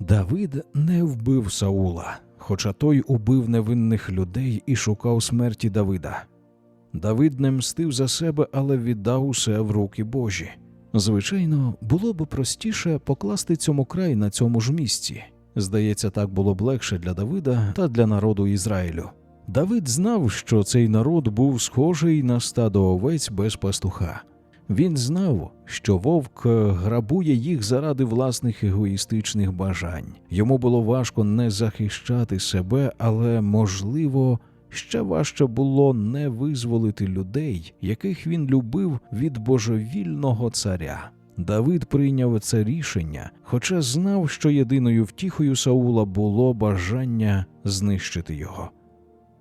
Давид не вбив Саула, хоча той убив невинних людей і шукав смерті Давида. Давид не мстив за себе, але віддав усе в руки Божі. Звичайно, було б простіше покласти цьому край на цьому ж місці. Здається, так було б легше для Давида та для народу Ізраїлю. Давид знав, що цей народ був схожий на стадо овець без пастуха. Він знав, що вовк грабує їх заради власних егоїстичних бажань. Йому було важко не захищати себе, але можливо. Ще важче було не визволити людей, яких він любив від божевільного царя. Давид прийняв це рішення, хоча знав, що єдиною втіхою Саула було бажання знищити його.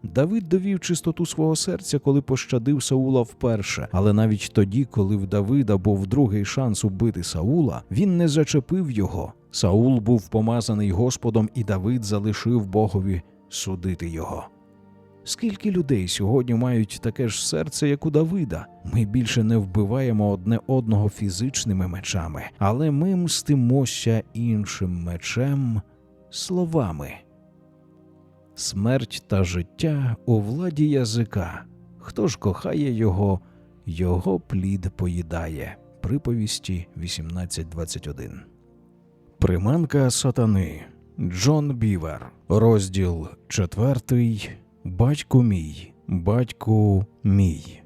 Давид довів чистоту свого серця, коли пощадив Саула вперше, але навіть тоді, коли в Давида був другий шанс убити Саула, він не зачепив його. Саул був помазаний Господом, і Давид залишив Богові судити його. Скільки людей сьогодні мають таке ж серце, як у Давида? Ми більше не вбиваємо одне одного фізичними мечами, але ми мстимося іншим мечем словами. Смерть та життя у владі язика. Хто ж кохає його, його плід поїдає. Приповісті 18.21. Приманка сатани. Джон Бівер. Розділ четвертий. Батько мій, батьку мій.